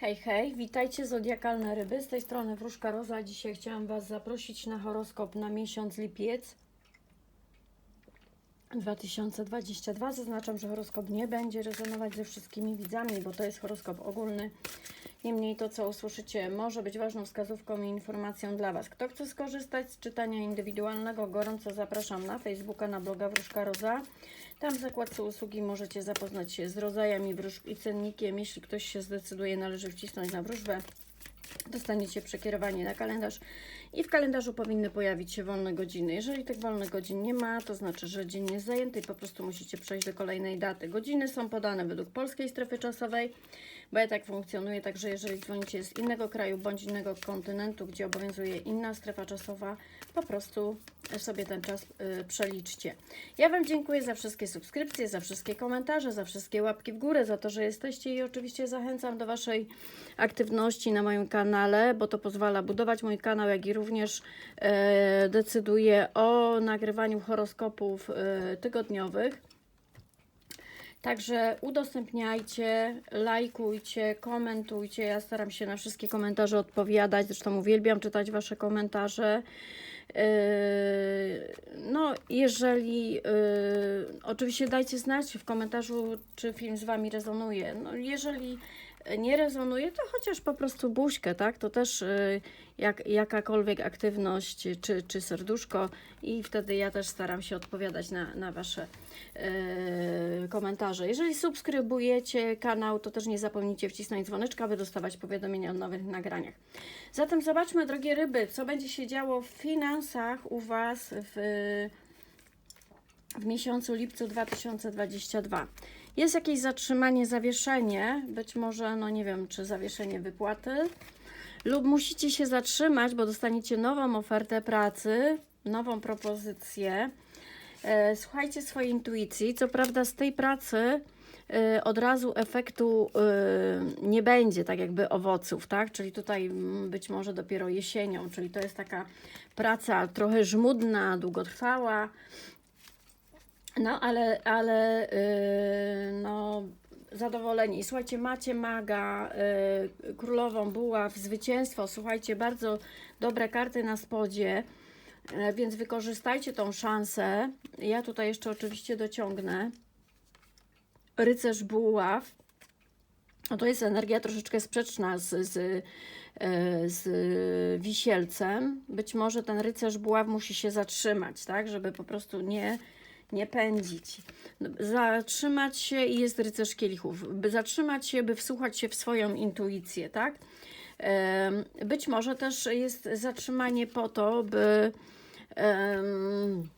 Hej, hej, witajcie zodiakalne ryby. Z tej strony Wróżka Roza. Dzisiaj chciałam Was zaprosić na horoskop na miesiąc lipiec 2022. Zaznaczam, że horoskop nie będzie rezonować ze wszystkimi widzami, bo to jest horoskop ogólny. Niemniej to, co usłyszycie, może być ważną wskazówką i informacją dla Was. Kto chce skorzystać z czytania indywidualnego, gorąco zapraszam na Facebooka, na bloga Wróżka Roza. Tam w zakładce usługi możecie zapoznać się z rodzajami wróżb i cennikiem. Jeśli ktoś się zdecyduje, należy wcisnąć na wróżbę. Dostaniecie przekierowanie na kalendarz i w kalendarzu powinny pojawić się wolne godziny. Jeżeli tych wolnych godzin nie ma, to znaczy, że dzień jest zajęty i po prostu musicie przejść do kolejnej daty. Godziny są podane według polskiej strefy czasowej, bo ja tak funkcjonuję, także jeżeli dzwonicie z innego kraju bądź innego kontynentu, gdzie obowiązuje inna strefa czasowa, po prostu sobie ten czas y, przeliczcie. Ja Wam dziękuję za wszystkie subskrypcje, za wszystkie komentarze, za wszystkie łapki w górę, za to, że jesteście i oczywiście zachęcam do Waszej aktywności na moim kanale, bo to pozwala budować mój kanał, jak i również e, decyduje o nagrywaniu horoskopów e, tygodniowych. Także udostępniajcie, lajkujcie, komentujcie. Ja staram się na wszystkie komentarze odpowiadać. Zresztą uwielbiam czytać Wasze komentarze. Yy, No, jeżeli oczywiście dajcie znać w komentarzu, czy film z Wami rezonuje. No, jeżeli nie rezonuje, to chociaż po prostu buźkę, tak? To też yy, jak, jakakolwiek aktywność, czy, czy serduszko, i wtedy ja też staram się odpowiadać na, na Wasze yy, komentarze. Jeżeli subskrybujecie kanał, to też nie zapomnijcie wcisnąć dzwoneczka, aby dostawać powiadomienia o nowych nagraniach. Zatem zobaczmy, drogie ryby, co będzie się działo w finansach u Was w, w miesiącu lipcu 2022. Jest jakieś zatrzymanie, zawieszenie, być może, no nie wiem, czy zawieszenie wypłaty, lub musicie się zatrzymać, bo dostaniecie nową ofertę pracy, nową propozycję. E, Słuchajcie swojej intuicji. Co prawda, z tej pracy e, od razu efektu e, nie będzie, tak jakby owoców, tak? Czyli tutaj być może dopiero jesienią, czyli to jest taka praca trochę żmudna, długotrwała. No, ale, ale yy, no, zadowoleni. Słuchajcie, macie maga, yy, królową buław, zwycięstwo. Słuchajcie, bardzo dobre karty na spodzie, yy, więc wykorzystajcie tą szansę. Ja tutaj jeszcze oczywiście dociągnę. Rycerz buław. No to jest energia troszeczkę sprzeczna z, z, yy, z wisielcem. Być może ten rycerz buław musi się zatrzymać, tak, żeby po prostu nie nie pędzić. Zatrzymać się i jest rycerz kielichów. By zatrzymać się, by wsłuchać się w swoją intuicję, tak? Być może też jest zatrzymanie po to, by em,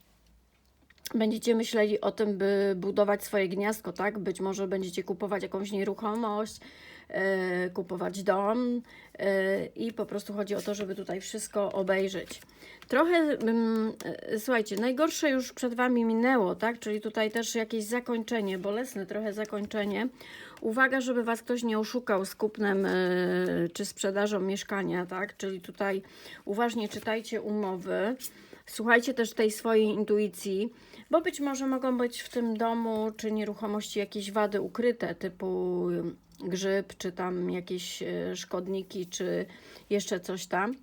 będziecie myśleli o tym, by budować swoje gniazdko, tak? Być może będziecie kupować jakąś nieruchomość, kupować dom e, i po prostu chodzi o to, żeby tutaj wszystko obejrzeć. Trochę, mm, e, słuchajcie, najgorsze już przed Wami minęło, tak? Czyli tutaj też jakieś zakończenie, bolesne trochę zakończenie. Uwaga, żeby Was ktoś nie oszukał z kupnem e, czy sprzedażą mieszkania, tak? Czyli tutaj uważnie czytajcie umowy. Słuchajcie też tej swojej intuicji, bo być może mogą być w tym domu czy nieruchomości jakieś wady ukryte, typu grzyb, czy tam jakieś e, szkodniki, czy jeszcze coś tam,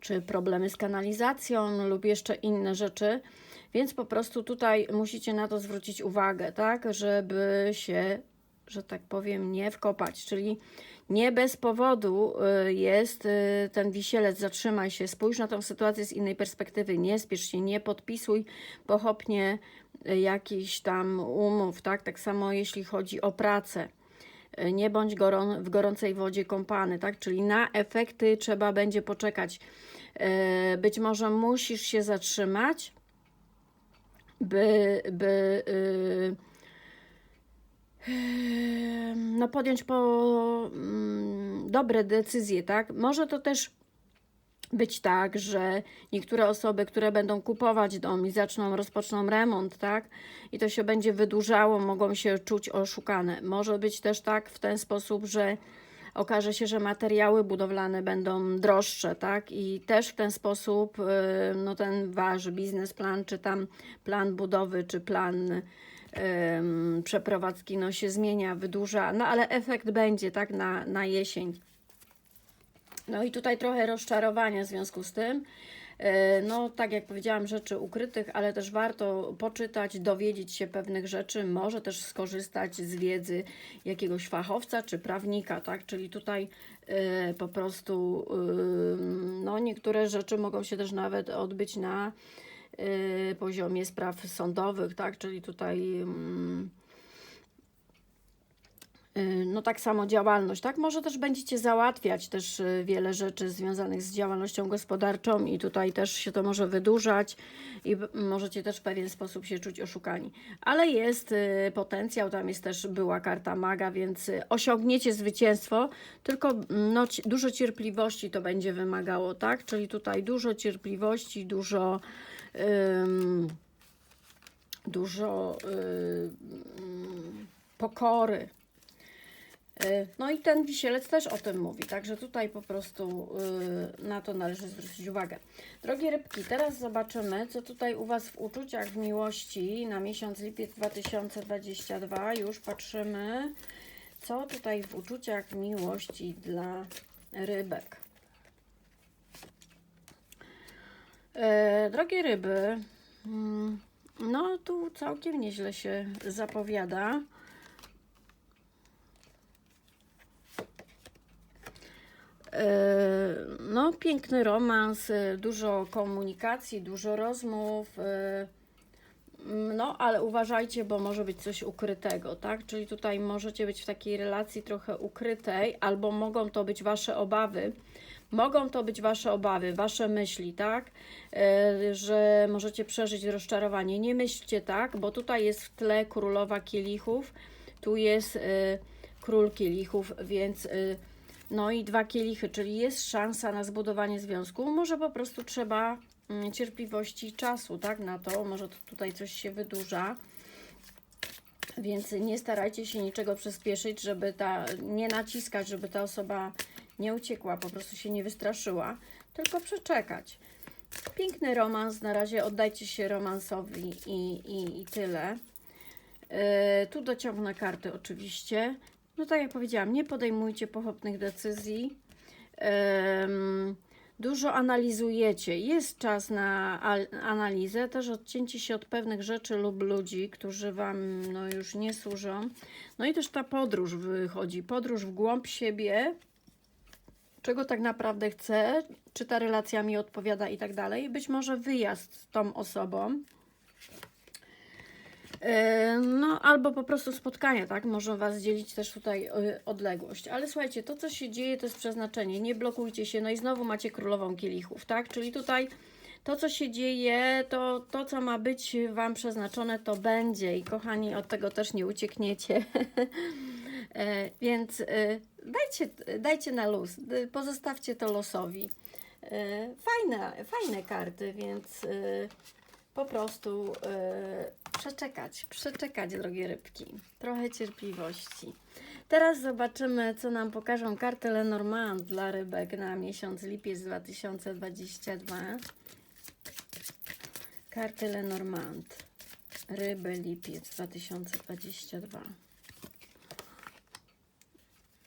czy problemy z kanalizacją lub jeszcze inne rzeczy. Więc po prostu tutaj musicie na to zwrócić uwagę, tak, żeby się, że tak powiem, nie wkopać, czyli nie bez powodu y, jest y, ten wisielec, zatrzymaj się, spójrz na tą sytuację z innej perspektywy, nie spiesz się, nie podpisuj pochopnie jakichś tam umów, tak? Tak samo jeśli chodzi o pracę. Y, Nie bądź gorą, w gorącej wodzie kąpany, tak? Czyli na efekty trzeba będzie poczekać. Y, Być może musisz się zatrzymać, by, by y, no podjąć po mm, dobre decyzje, tak? Może to też być tak, że niektóre osoby, które będą kupować dom i zaczną, rozpoczną remont, tak? I to się będzie wydłużało, mogą się czuć oszukane. Może być też tak w ten sposób, że okaże się, że materiały budowlane będą droższe, tak? I też w ten sposób y, no ten wasz biznesplan, czy tam plan budowy, czy plan przeprowadzki no, się zmienia, wydłuża, no ale efekt będzie tak na, na jesień. No i tutaj trochę rozczarowania w związku z tym. E, No, tak jak powiedziałam, rzeczy ukrytych, ale też warto poczytać, dowiedzieć się pewnych rzeczy, może też skorzystać z wiedzy jakiegoś fachowca czy prawnika, tak? Czyli tutaj e, po prostu ym, no, niektóre rzeczy mogą się też nawet odbyć na e, poziomie spraw sądowych, tak? Czyli tutaj. Y, No tak samo działalność, tak? Może też będziecie załatwiać też y, wiele rzeczy związanych z działalnością gospodarczą i tutaj też się to może wydłużać i możecie też w pewien sposób się czuć oszukani. Ale jest y, potencjał, tam jest też była karta maga, więc y, osiągniecie zwycięstwo, tylko no, dużo cierpliwości to będzie wymagało, tak? Czyli tutaj dużo cierpliwości, dużo ym, dużo ym, pokory. Y, No i ten wisielec też o tym mówi, także tutaj po prostu y, na to należy zwrócić uwagę. Drogie rybki, teraz zobaczymy, co tutaj u Was w uczuciach, w miłości na miesiąc lipiec 2022. Już patrzymy, co tutaj w uczuciach, w miłości dla rybek. E, drogie ryby, mm, no tu całkiem nieźle się zapowiada. E, No, piękny romans, e, dużo komunikacji, dużo rozmów. e, mm, No, ale uważajcie, bo może być coś ukrytego, tak? Czyli tutaj możecie być w takiej relacji trochę ukrytej, albo mogą to być wasze obawy. Mogą to być wasze obawy, wasze myśli, tak? E, Że możecie przeżyć rozczarowanie. Nie myślcie tak, bo tutaj jest w tle królowa kielichów, tu jest król kielichów, więc. No i dwa kielichy, czyli jest szansa na zbudowanie związku. Może po prostu trzeba mm, cierpliwości i czasu, tak, na to. Może to tutaj coś się wydłuża. Więc nie starajcie się niczego przyspieszyć, żeby ta, nie naciskać, żeby ta osoba nie uciekła, po prostu się nie wystraszyła, tylko przeczekać. Piękny romans, na razie oddajcie się romansowi i, i, i tyle. Yy, tu dociągnę karty oczywiście. No tak jak powiedziałam, nie podejmujcie pochopnych decyzji. Dużo analizujecie. Jest czas na al- analizę, też odcięcie się od pewnych rzeczy lub ludzi, którzy Wam no, już nie służą. No i też ta podróż wychodzi. Podróż w głąb siebie, czego tak naprawdę chcę, czy ta relacja mi odpowiada i tak dalej. Być może wyjazd z tą osobą. E, No, albo po prostu spotkania, tak? Może Was dzielić też tutaj y, odległość. Ale słuchajcie, to co się dzieje, to jest przeznaczenie. Nie blokujcie się. No i znowu macie królową kielichów, tak? Czyli tutaj to, co się dzieje, to, to co ma być Wam przeznaczone, to będzie. I kochani, od tego też nie uciekniecie. E, Więc dajcie, dajcie na luz. Pozostawcie to losowi. E, Fajne, fajne karty, więc po prostu y, przeczekać, przeczekać, drogie rybki. Trochę cierpliwości. Teraz zobaczymy, co nam pokażą karty Lenormand dla rybek na miesiąc lipiec 2022. Karty Lenormand. Ryby lipiec 2022.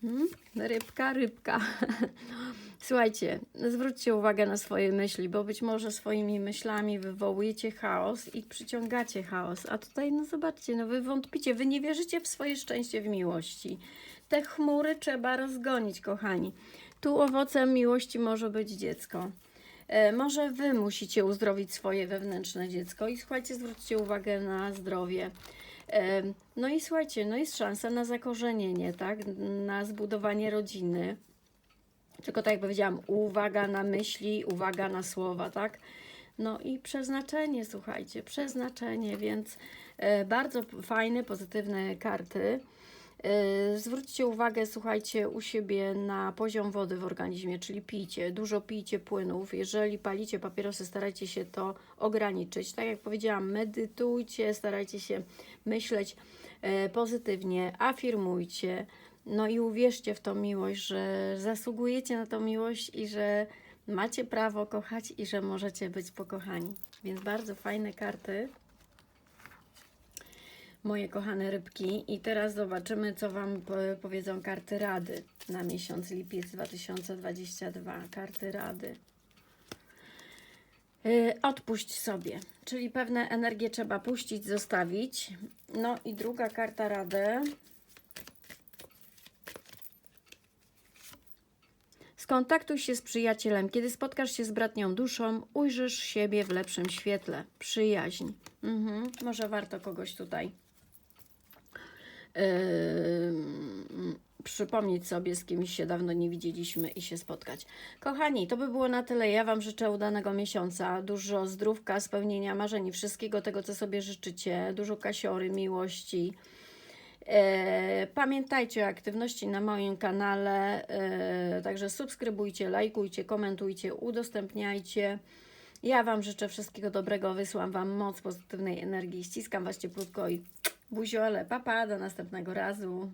Hmm? Rybka, rybka. Słuchajcie, zwróćcie uwagę na swoje myśli, bo być może swoimi myślami wywołujecie chaos i przyciągacie chaos. A tutaj, no zobaczcie, no wy wątpicie, wy nie wierzycie w swoje szczęście w miłości. Te chmury trzeba rozgonić, kochani. Tu owocem miłości może być dziecko. E, może wy musicie uzdrowić swoje wewnętrzne dziecko i słuchajcie, zwróćcie uwagę na zdrowie. No i słuchajcie, no jest szansa na zakorzenienie, tak? Na zbudowanie rodziny. Tylko tak jak powiedziałam, uwaga na myśli, uwaga na słowa, tak? No i przeznaczenie, słuchajcie, przeznaczenie, więc e, bardzo fajne, pozytywne karty. E, zwróćcie uwagę, słuchajcie, u siebie na poziom wody w organizmie, czyli pijcie, dużo pijcie płynów. Jeżeli palicie papierosy, starajcie się to ograniczyć. Tak jak powiedziałam, medytujcie, starajcie się myśleć e, pozytywnie, afirmujcie. No i uwierzcie w tą miłość, że zasługujecie na tą miłość i że macie prawo kochać i że możecie być pokochani. Więc bardzo fajne karty. Moje kochane rybki. I teraz zobaczymy, co Wam po- powiedzą karty rady na miesiąc lipiec 2022. Karty rady. Yy, Odpuść sobie, czyli pewne energie trzeba puścić, zostawić. No i druga karta rady. Skontaktuj się z przyjacielem. Kiedy spotkasz się z bratnią duszą, ujrzysz siebie w lepszym świetle. Przyjaźń. Mhm. Może warto kogoś tutaj przypomnieć sobie, z kimś się dawno nie widzieliśmy i się spotkać. Kochani, to by było na tyle. Ja Wam życzę udanego miesiąca, dużo zdrówka, spełnienia marzeń, wszystkiego tego, co sobie życzycie, dużo kasiory, miłości. E, pamiętajcie o aktywności na moim kanale, e, także subskrybujcie, lajkujcie, komentujcie, udostępniajcie. Ja Wam życzę wszystkiego dobrego, wysyłam Wam moc pozytywnej energii, ściskam Was cieplutko i buziole, papa, do następnego razu.